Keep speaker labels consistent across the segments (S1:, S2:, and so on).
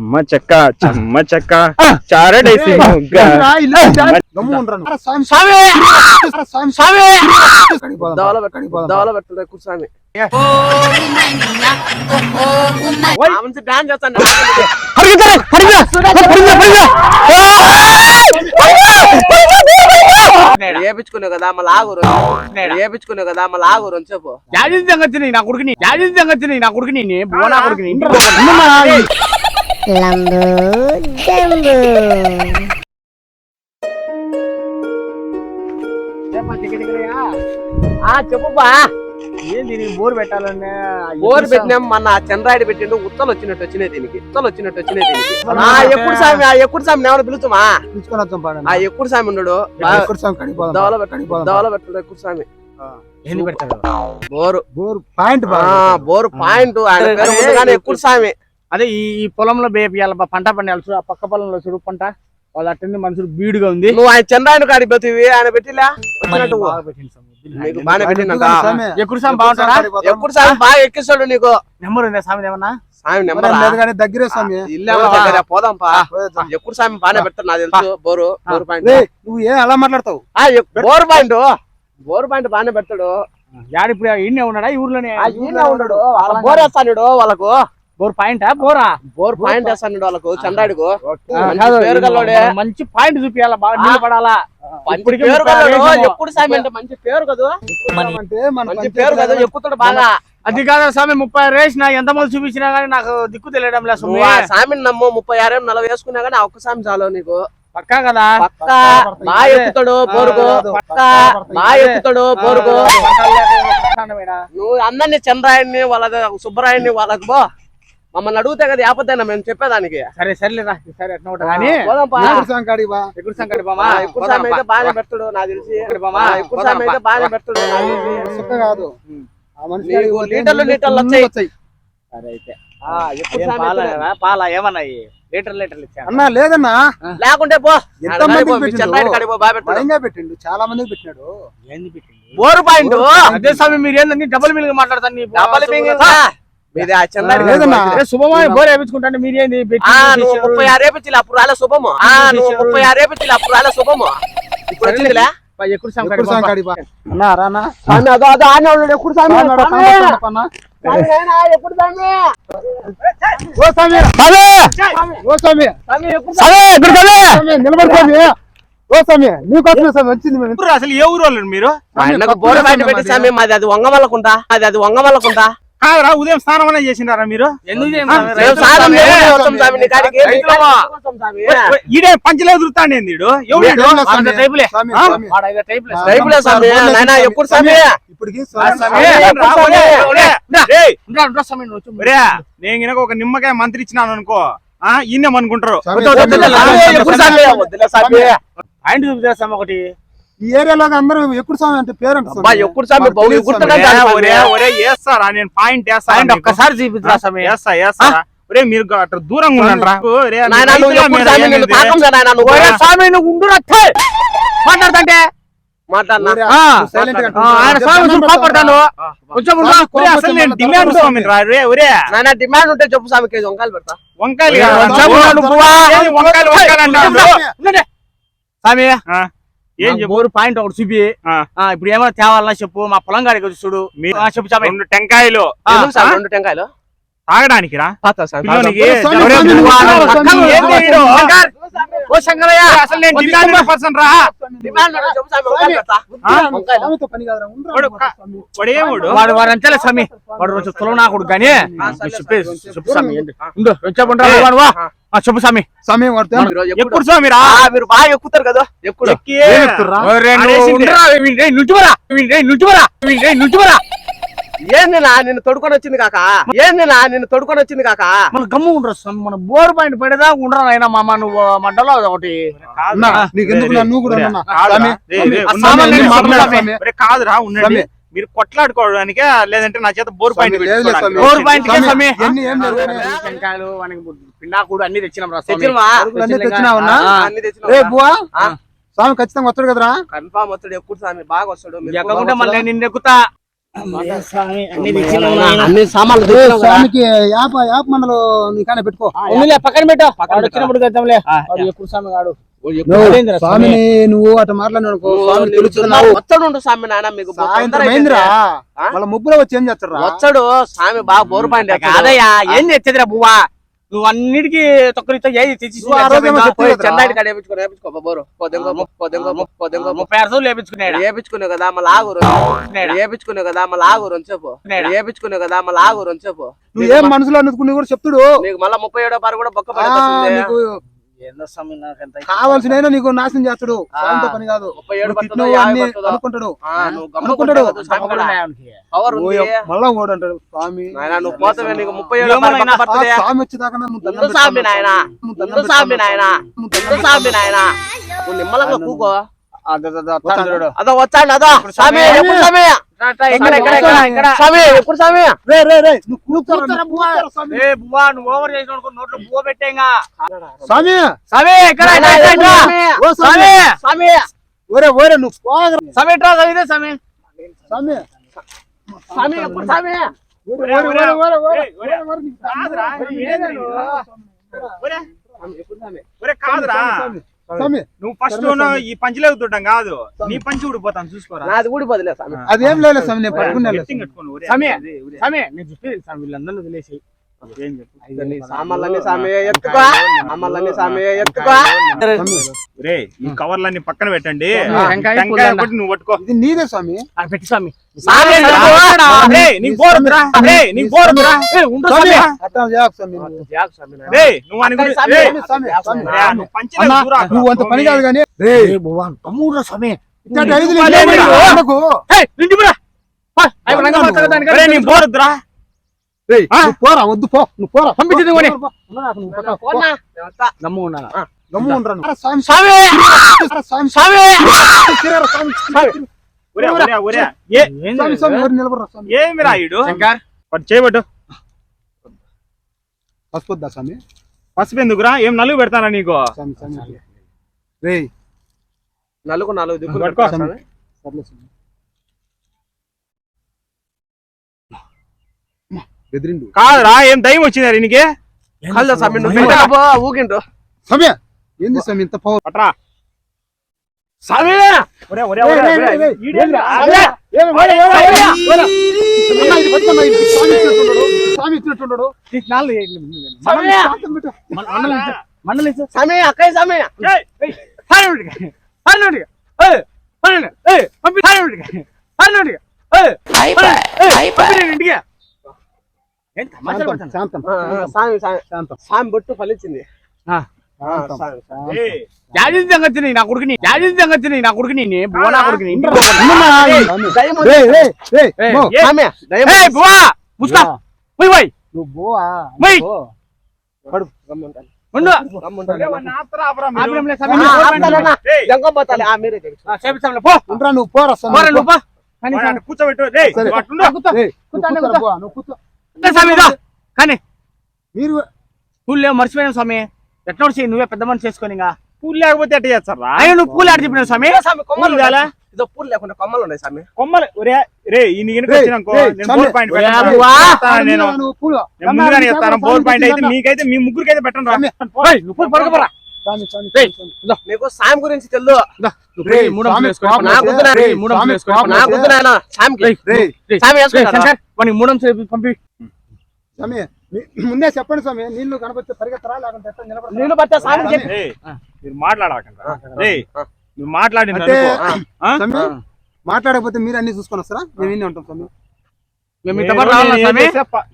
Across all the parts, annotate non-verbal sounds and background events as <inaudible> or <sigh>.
S1: చెమ్మ చెక్క చెమ్మ చెక్క. చారడేసి
S2: కూర్చోమి డాన్స్ చేస్తాను కదా మళ్ళీ ఆగురు ఏపించుకునే కదా మళ్ళీ ఆగురు అని చెప్పు.
S1: జాజిన్ సంగతిని నా కొడుకుని జాజిన్ సంగతిని నా కొడుకుని నీ బోనా కొడుకుని
S3: లంబు జంబు
S2: ఆ చెప్పు బా
S1: ఏంది నీ బోర్ పెట్టాలనే
S2: బోర్ పెట్టినాం మన చంద్రాయుడు పెట్టిండు ఉత్తలు వచ్చినట్టు వచ్చినాయి దీనికి ఉత్తలు వచ్చినట్టు వచ్చినాయి దీనికి. ఆ ఎప్పుడు స్వామి ఆ ఎప్పుడు స్వామి ఎవరు పిలుచుమా?
S4: పిలుచుకొని పాడండి.
S2: ఆ ఎప్పుడు స్వామి ఉండడు
S4: ఎక్కడ.
S2: దవల పెట్టుడు ఎప్పుడు స్వామి. Bore.
S4: Bore point.
S2: Bore point. ఆయన ఎక్కుడు స్వామి.
S1: అదే ఈ పొలంలో బేపియాల పంట పండాలి చూడు ఆ పక్క పొలంలో చూడు పంట వాళ్ళు అట్టుంది మనుషులు బీడుగా ఉంది.
S2: నువ్వు ఆయన చంద్రాయుడు కాడికి పోతివి ఆయన పెట్టిలా.
S1: ఎక్కుడు సామి.
S2: ఎప్పుడు బాగా ఎక్కిస్తాడు నీకు?
S1: నెంబర్ ఉందా స్వామి ఏమన్నా?
S2: స్వామి నెంబర్?
S4: లేదు కానీ దగ్గరే స్వామి.
S2: ఇల్లు దగ్గర పోదాం. పా. ఎప్పుడు స్వామి బాగానే పెడతాడు నాకు తెలుసు. Bore bore point.
S4: నువ్వు ఏం అలా మాట్లాడతావు?
S2: Bore point. బోరు పాయింట్ బాగానే పెడతాడు.
S1: యాడు ఇప్పుడు ఈయనే ఉన్నాడా? ఈ ఊర్లోనే?
S2: ఈయనే ఉన్నాడు. వాళ్ళ బోర్ వేస్తాడు వాళ్ళకు
S1: బోర్ పాయింట్? బోరా?
S2: బోర్ పాయింట్ వేస్తాడు వాళ్ళకు చంద్రాయుడుకు
S1: ఆ,
S2: మంచి
S1: పాయింట్ చూపియాలా? బాగా వేసాము.
S2: ఎప్పుడు స్వామి అంటే మంచి పేరు కదా?
S4: అంటే మన
S2: మంచి పేరు కదా. ఎక్కుతాడు బాగా.
S1: అది కాదా స్వామి ముప్పై రేసిన ఎంత మంది చూపించినా గానీ నాకు దిక్కు తెలియడం లేదు
S2: స్వామిని నమ్ము ముప్పై ఆరేం నలభై వేసుకున్నా కానీ ఆ ఒక్క స్వామి చాలు నీకు.
S1: పక్కా కదా?
S2: పక్క. బాగా ఎక్కుతాడు బోరుగు పక్క. బాగా ఎక్కుతాడు బోరుగు నువ్వు అందరినీ చంద్రాయన్ని వాళ్ళ సుబ్బరాయన్ని వాళ్ళకు బో మమ్మల్ని అడిగితే కదా ఆపద్దైనా మేము చెప్పేదానికి.
S1: సరే సరేలేరా సరే ఎట్లా కానీ
S4: కాడికి బా.
S1: బామా?
S2: అయితే బాగానే పెడతాడు నాకు తెలిసి.
S1: బామా,
S2: అయితే బాగానే పెడతాడు నాకు తెలిసి.
S4: కాదు.
S2: లీటర్లు లీటర్లు వచ్చాయి.
S1: సరే అయితే. పాల ఏమన్నాయి లీటర్ లీటర్లు
S4: అన్నా లేదన్నా.
S2: లేకుంటే పో.
S4: ఎంత
S2: ఆయన
S4: మందికి
S2: కాడికి పో, మీ
S4: పెట్టిండు? పెట్టిండు. చాలా మందికి పెట్టినాడు.
S1: ఏంది పెట్టింది
S2: బోరు పాయింట్
S1: అదే స్వామి మీరు ఏందండి డబుల్ మిల్గా మాట్లాడతాను
S2: డబల్ మీది ఆ.
S1: అదే శుభమా బోర్ వేయించుకుంటాను మీరేంది పెట్టి
S2: ఆ నువ్వు. ముప్పై ఆరు రేపించి అప్పుడు రాలే శుభము. ఆ నువ్వు ముప్పై ఆరు రేపించి అప్పుడు రాలే శుభము. ఇప్పుడు వచ్చిందిలే?
S1: ఎక్కుడు
S2: అదో అదో
S4: వచ్చింది
S1: అసలు ఏ ఊరు వాళ్ళు మీరు?
S2: బోర బయట పెట్టి స్వామి మాది అది వంగమల్లకుంటా అది అది వంగమల్లకుంటా
S1: కాదురా ఉదయం స్నానం అనేది చేసిండారా మీరు. ఈడే పంచలే. వాడు
S2: ఎప్పుడు
S1: ఒరే
S5: నేను గినక ఒక నిమ్మకాయ మంత్రి ఇచ్చినాను అనుకో ఆ ఈయన అనుకుంటారు
S4: స్వామి,
S2: వద్దు, వద్దు, వద్దు,
S4: స్వామి,
S2: స్వామి, ఎప్పుడు స్వామి వద్దులే స్వామి
S1: పాయింట్ చూపిస్తా స్వామి ఒకటి
S4: ఈ ఏరియాలో అందరూ ఎప్పుడు స్వామి అంటే పేరు అంటే
S2: అబ్బా ఎప్పుడు స్వామి?
S5: వేస్తారా నేను పాయింట్ వేస్తా
S1: ఒక్కసారి చూపిస్తా స్వామి?
S5: వేస్తా వేస్తా. ఒరే మీరు అట్లా దూరంగా ఉండండి రా ఒరే,
S2: స్వామి? తాకం నువ్వు?
S1: ఒరే స్వామి నువ్వు ఉండు మాట్లాడుతుంటే?
S2: మాట్లాడినా?
S4: ఊరే,
S1: ఆ,
S4: నువ్వు
S5: ఒరే, డిమాండ్
S2: ఉంటే చెప్పు స్వామి కేజీ వంకాయలు పెడతా.
S5: వంకాయలు
S4: స్వామి,
S5: నువ్వు- వంకాయలు?
S1: ఉండండి. స్వామి.
S5: చెప్పు
S1: బోరు పాయింట్ ఒకటి చూపి. ఇప్పుడు ఏమైనా తేవాలన్నా చెప్పు. మా పొలం గాడికి వచ్చి చూడు. చెప్పు
S5: టెంకాయలు?
S2: రెండు టెంకాయలు?
S5: తాగడానికి రా
S1: ఓ శంకరయ్య
S5: అసలు నేను డిమాండ్ పర్సన్ రా వాడు. వాడు
S1: అంతేలే స్వామి వాడు రోజు తులం నా కొడుకు కానీ చెప్పే
S2: స్వామి?
S1: ఉండు వాడు వా చెప్పు స్వామి
S4: స్వామి
S5: ఎప్పుడు స్వామి రా
S2: మీరు బాగా ఎక్కుతారు కదా ఎప్పుడు
S5: ఎక్కి
S4: ఏం ఎక్కుతుర్రా?
S1: ఒరే, నువ్వు
S5: ఆడేసిందే.
S1: ఉండరా, వీడిని, రేయ్, నుంచుమరా నుంచుమరా నుంచుమరా
S2: ఏంది నా నిన్ను తొడుకొని వచ్చింది కాక ఏంది నా నిన్ను తొడుకొని వచ్చింది కాక
S1: మన గమ్ము ఉండరు స్వామి మన బోర్ పాయింట్ పడేదా ఉండరా నాయనా మామ నువ్వు మంటలో ఒకటి
S4: అన్నా, నీకు ఎందుకు నా నువ్వు కూడా ఉన్నా
S5: కాదురా.
S4: స్వామి
S5: ఉండండి,
S1: సామాన్లు
S5: నేను
S1: ఎన్ని
S5: మాట్లాడతా.
S1: మాట్లాడతామే?
S5: ఒరే, కాదురా ఉండండి
S4: స్వామి.
S5: మీరు కొట్లాడుకోవడానికే లేదంటే నా చేత బోర్ పాయింట్
S4: స్వామి.
S5: పెట్టుకోవడానికి.
S1: బోర్ పాయింట్ కే
S4: స్వామి,
S1: స్వామి
S4: ఎన్ని ఏం లేదు కానీ
S1: టెంకాయలు వానికి పిండాకుడు అన్ని తెచ్చినాం రా స్వామి.
S2: తెచ్చినవా?
S4: అరుకులు అన్ని తెచ్చినావన్నా?
S1: ఆ,
S2: అన్ని
S4: రే
S2: తెచ్చినావా?
S4: బువా
S2: ఆ?
S4: స్వామి ఖచ్చితంగా వస్తాడు కదరా
S2: కన్ఫామ్ వస్తాడు ఎప్పుడు స్వామి బాగా వస్తాడు మీరు
S1: ఎక్కకుంటే
S2: కూడా
S1: మళ్ళీ
S2: వస్తాడా?
S1: నిన్ను ఎక్కుతా అన్ని
S2: సామాన్లు.
S4: స్వామికి యాప యాప మండలు పెట్టుకో.
S1: ఉన్నిలే పక్కన పెట్టు.
S2: పక్కన
S1: వచ్చినప్పుడు ఎక్కువ స్వామి కాడు?
S4: స్వామిని నువ్వు అటు మాట్లాడినావు స్వామి
S2: నీకు
S4: తెలుస్తున్నావు
S2: వచ్చాడు ఉండు స్వామి నాయన మీకు?
S4: వాళ్ళ ముగ్గులో వచ్చి ఏం చేస్తారా
S2: వచ్చాడు స్వామి బాగా బోరు
S1: కాదయ్యా ఏం తెచ్చదిరా బువ్వా? నువ్వు అన్నిటికీ తొక్కరితో ఏది తెచ్చి
S2: కాడ వేపించుకో బోరు. వేపించుకున్నావు కదా మళ్ళీ ఆగురు వేపించుకున్నావు కదా మళ్ళీ ఆగురు అని చెప్పు? వేపించుకున్నావు కదా మళ్ళీ ఆగురు అని చెప్పు.
S4: నువ్వు ఏం మనసులో అనుకుని కూడా చెప్తుడు.
S2: నీకు మళ్ళీ ముప్పై ఏడో పారు కూడా బొక్క
S4: కావాల్సిన నీకు నాశనం చేస్తాడు. పని కాదు. అనుకుంటాడు. మళ్ళా స్వామి. వచ్చేదాకా.
S2: నాయన. నాయన నాయన. నిమ్మలంగా కూకో.
S1: అదో,
S2: వచ్చాడు అదో స్వామి స్వామి?
S1: రా, రా, ఇక్కడ ఇక్కడ ఇక్కడ ఇక్కడ.
S2: స్వామి ఎప్పుడు స్వామి
S4: నువ్వు
S1: ఓవర్ చేసిన నోట్లో బువ్వ పెట్టేగా
S4: స్వామి
S1: స్వామి.
S4: ఓ స్వామి
S2: స్వామి
S4: ఒరే ఒరే నువ్వు పోగరా
S1: స్వామి ఇట్రా చదివితే స్వామి
S4: స్వామి
S2: స్వామి స్వామి
S4: ఒరే, ఒరే, ఒరే, ఒరే, ఒరే, ఒరే, ఒరే, నీకు
S5: కాదురా, నువ్వు ఫస్ట్ ఈ పంచులు ఎగుతుంటాం కాదు. నీ పంచి ఊడిపోతాను చూసుకోరా?
S2: నాది బదిలే స్వామి.
S4: అదేం లేదు స్వామి నేను పట్టుకున్నా.
S1: స్వామి. నేను స్వామి వీళ్ళందరూ వదిలేసి
S5: ఏం చెప్పు
S2: నీ సామాన్లన్నీ స్వామి ఎత్తుకో సామాన్లన్నీ స్వామి ఎత్తుకో
S5: ఒరే, ఈ కవర్లన్నీ పక్కన పెట్టండి నువ్వు పట్టుకో
S4: ఇది నీదే స్వామి
S1: ఆ, పెట్టి స్వామి.
S5: రే రే
S4: నువ్వు.
S5: రే రే. రే,
S4: అంత పని కాదు కానీ రే
S1: ఏ, బువ్వా, తమ్ముడురా స్వామి ఇంటి పోరా.
S5: రే
S4: వద్దు పో. నువ్వు పోరా.
S1: పంపించింది.
S4: ఉన్నా, ఉండరా. అరే స్వామి
S5: చేయబట్టు.
S4: పసుపొద్దా స్వామి?
S5: పసుపు ఎందుకురా ఏం నలుగు పెడతానా నీకు?
S4: రేయ్
S2: నలుగు నాలుగు దిక్కులు
S5: పట్టుకో.
S4: సర్లే బెదిరిండు
S5: కాదురా ఏం దయ్యం వచ్చిందా నీకే
S2: కళ్ళు స్వామి నువ్వు ఊగిండ్రు
S4: స్వామి ఏంది స్వామి ఇంత పవర్
S5: పట్రా
S1: స్వామి
S5: ఒరే ఒరే ఒరే?
S4: స్వామి ఇచ్చినట్టున్నాడు
S1: మండలం.
S2: స్వామి అక్కయ్య
S1: ఇంటికి.
S2: స్వామి బొట్టు ఫలించింది.
S1: జాజిన్ సంగతిని నా కొడుకుని జాజిన్ సంగతిని నా కొడుకుని నే బువ్వ నా కొడుకుని ఇంటికి పో.
S2: దయ్యం ఉంది.
S4: రేయ్, రేయ్, రేయ్,
S1: ఏయ్,
S4: మో,
S1: ఏ-
S2: స్వామి దయ్యం
S1: ఏయ్,
S2: ఉంది.
S1: బువ్వ, ముస్కా. పోయ్, పోయ్.
S4: నువ్వు పోవా
S1: పోయ్. పండు.
S4: స్వామి,
S5: కూర్చోబెట్టు.
S1: కూర్చో. స్వామి. కానీ
S4: మీరు
S1: పూలు లేవు మర్చిపోయాను స్వామి. ఎట్లా వచ్చి నువ్వే పెద్ద మనిషి చేసుకొని ఇంకా.
S5: పూలు లేకపోతే ఎట్ట చేస్తారా?
S1: ఆయన నువ్వు పూలు ఆడి చెప్పినావు స్వామి.
S2: కొమ్మలు? ఉన్నాయి. ఇదో పూలు లేకుండా కొమ్మలు ఉన్నాయి స్వామి.
S5: కొమ్మలు ఒరే రే ఈ నీకు వచ్చినాకో నేను. బోర్ పాయింట్ నేను ముందుగానే చెప్తాను అయితే మీకైతే మీ ముగ్గురికి అయితే పెట్టండి రా
S1: నువ్వు పడుకోపోరా
S2: నీకు సాయం గురించి
S1: మూడు పంపి.
S4: స్వామి ముందే చెప్పండి స్వామి నీళ్ళు పరిగెత్తరా లేకుంటే?
S2: నీళ్ళు పట్టే చెప్పి.
S5: రేయ్, మీరు మాట్లాడకండి మీరు?
S4: స్వామి మాట్లాడకపోతే మీరు అన్ని చూసుకొని వస్తారా? మేము ఇన్ని ఉంటాం స్వామి.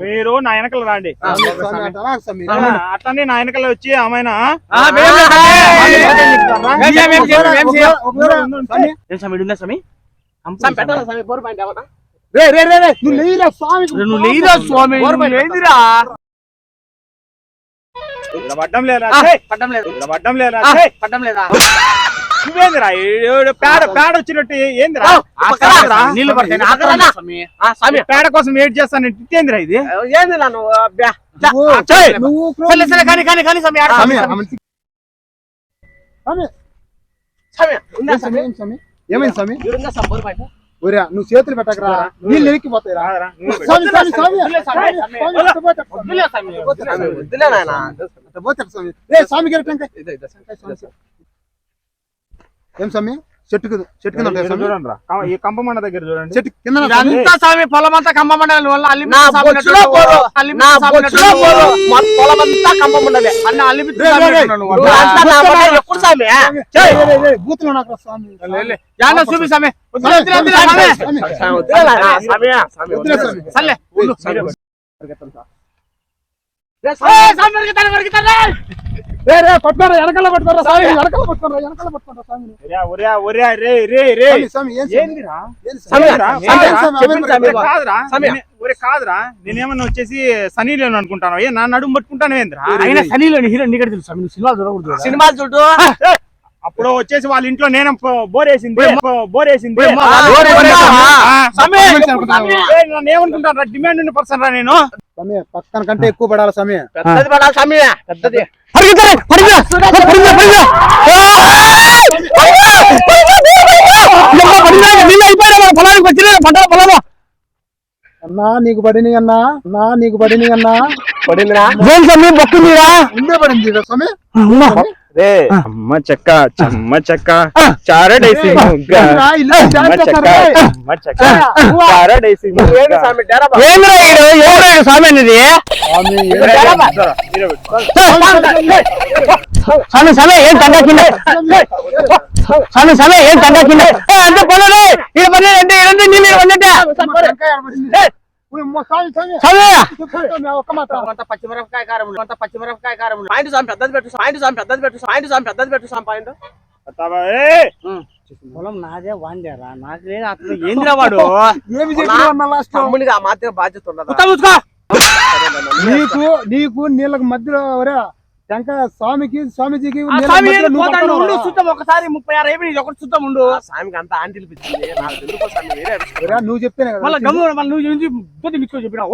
S5: మీరు నా వెనకలు రాండి. అట్లనే నా వెనకలు వచ్చి ఆమెన?
S1: స్వామి.
S4: స్వామి, రే రే రే నువ్వు
S1: నువ్వు లేదురా లేదురా.
S5: పడ్డం లేదా!
S1: పడ్డం లేదు?
S5: పడ్డం లేదా!
S1: పడ్డం లేదా?
S5: నువ్వేందిరా? పేడ వచ్చినట్టు ఏందిరా?
S1: పడతాయి.
S5: కోసం వెయిట్ చేస్తాను. ఇట్టేందిరా ఇది?
S2: ఏంది.
S4: నువ్వు-
S1: కానీ కానీ కానీ
S4: ఏమైంది స్వామి? ఒరే నువ్వు చేతులు పెట్టకరా. నీళ్ళు. స్వామి స్వామి. ఏ స్వామి? చెట్టు కింద చెట్టు కింద ఉంటాయి
S5: ఇక్కడ
S4: స్వామి?
S5: చూడండి రా కమ- ఈ కంపమండ దగ్గర చూడండి.
S4: చెట్టు కింద
S1: ఇదంతా స్వామి? పొలం అంతా కంబమండలి వల్ల అల్లి
S2: నా బొచ్చులో పోరు. నా బొచ్చులో పోరు. మా పొలమంతా కంపం ఉండలే
S1: అన్న అల్లిపిచ్చి
S4: రే, రే, రే.
S1: నువ్వు
S2: నువ్వు అంతా నా మాట ఎప్పుడు స్వామి?
S4: బూతులు నాకు రా స్వామి?
S1: యాన్న చూపి స్వామి. వద్దులే, వద్దులే, వద్దులే, స్వామి.
S4: స్వామి,
S2: స్వామి, వద్దులే నాయనా, స్వామి, స్వామి,
S4: వద్దులే
S2: వద్దులే.
S4: స్వామి.
S1: సర్లే ఉండు.
S2: రే,
S1: ఏ,
S2: స్వామి,
S1: స్వామి పెరుగుతాడు, పెరుగుతాడు.
S4: రే పట్టుకోరా వెనకాల పట్టుకోరా స్వామి వెనకాల పట్టుకోరా వెనకాల పట్టుకోరా
S5: కాదురా. నేనేమన్నా వచ్చేసి సనీ లేను అనుకుంటాను? ఏ నా నడుము పట్టుకుంటాను ఏంద్రా?
S1: అయినా సనీలోని హీరో నీకు తెలుసు స్వామి నువ్వు సినిమాలు చూడకూడదు.
S2: సినిమాలు చూడు.
S5: అప్పుడు వచ్చేసి వాళ్ళ ఇంట్లో నేను బోరేసింది. బోరేసింది. డిమాండ్ ఉన్న పర్సన్ రా నేను?
S4: స్వామి పక్కన కంటే ఎక్కువ పడాలి స్వామి
S2: పెద్దది పడాలి స్వామి పెద్దది.
S4: అన్నా నీకు పడిని అన్నా. అన్నా నీకు పడిని అన్నా.
S2: పడిందిరా?
S1: ఏం స్వామి బొక్కుందిరా
S4: ఉండే పడింది స్వామి
S5: రే అమ్మ చెక్క చెమ్మ చెక్క చారడేసి ముగ్గ
S4: ఏంట్రా, ఇల్లు డాన్స్ చేస్తారా?
S5: అమ్మ చెక్క చారడేసి
S2: ఏంటి స్వామి డేరా బాబు?
S1: ఏంద్రా ఈడు ఏంద్రా ఈ స్వామి అనేది
S4: స్వామి, ఏం
S2: డేరా బాబు.
S1: స్వామి స్వామి ఏం తండా కింద స్వామి స్వామి ఏం తండా కింద ఏ, అంతే పనులు ఈడ పని అంటే ఈడంటే నీళ్ళు ఈడ
S2: పచ్చిమిరపకాయ కారం అంత పచ్చిమిరపకాయ కారం పాయింట్ స్వామి పెద్దది పెట్టు పాయింట్ స్వామి పెద్దది పెట్టు పాయింట్ స్వామి పెద్దది పెట్టు స్వామి పాయింట్.
S1: పొలం నాదే వాందేరా నాకు లేదు అతను <laughs> ఏంద్రా వాడు?
S4: ఏమి
S2: ఆ మాత్రం బాధ్యత ఉండదు.
S4: నీకు నీకు నీళ్ళకి మధ్యలో టెంకాయ స్వామికి స్వామీజీకి
S1: ఉండు? చూద్దాం ఒకసారి ముప్పై ఆరు అయిపోయి ఒకటి చూద్దాం ఉండు.
S2: స్వామికి అంత ఆంటీలు
S4: నువ్వు చెప్తేనే కదా?
S1: మళ్ళీ గమ్ము మళ్ళీ నువ్వు ఏంది బుద్ధి మిచ్చుకో చెప్పినా?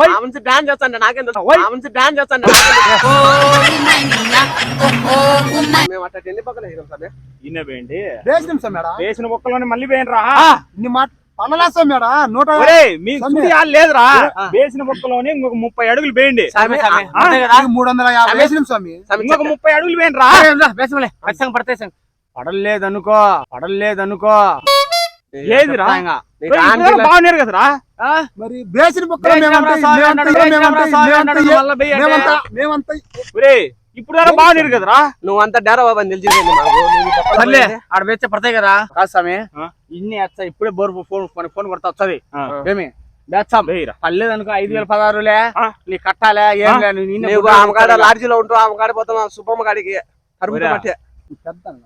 S2: డాన్స్ చేస్తాను నాకేం తెలుసు? డాన్స్ చేస్తాను మేము అట్లా ఎన్ని పక్కన వేసినాం
S5: వేయండి.
S4: వేసినాం స్వామి ఆడ.
S5: వేసిన బొక్కలోనే మళ్ళీ వేయండి రా
S4: మాట పనలా స్వామి ఆడ. నూట
S5: లేదురా. వేసిన బొక్కలోనే ఇంకొక ముప్పై అడుగులు వేయండి.
S4: మూడు వందల యాభై వేసినాం స్వామి.
S5: ఇంకొక ముప్పై అడుగులు వేయండి రా
S1: వేసంలే ఖచ్చితంగా పడతాయి సంగ పడలేదనుకో పడలేదనుకో.
S5: ఏదిరా?
S1: ఖచ్చితంగా.
S2: నీకు
S5: ఒరేయ్, ఇప్పుడు
S2: ఆంటీలు-
S5: బాగున్నారు కదరా?
S4: మరి బేసిన
S1: బేసిన
S4: మేమంతా
S5: ఇప్పుడు బాగున్నారు కదరా?
S2: నువ్వు అంత డేరా బాబు తెలిసింది.
S1: ఆడ వేస్తే పడతాయి కదా. కాదు స్వామి? ఇన్ని వచ్చా ఇప్పుడే బోర్ ఫోన్ ఫోన్ కొడతా వస్తుంది.
S5: ఆ.
S1: ఏమి? పర్లేదనుకో ఐదు వేల పదహారులే? నీ కట్టాలే ఏం నువ్వు నిన్నే
S2: నువ్వు
S1: బుడ్డ
S2: ఆమె కాడ
S1: కొడతావు.
S2: లాడ్జీలో ఉంటావు ఆమె కాడ పోతాం సుబ్బమ్మ కాడికి. తరుముతో
S5: ఒరేయ్.
S2: పట్టే.
S4: పెద్ద అన్న.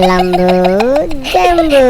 S3: లంబు జంబు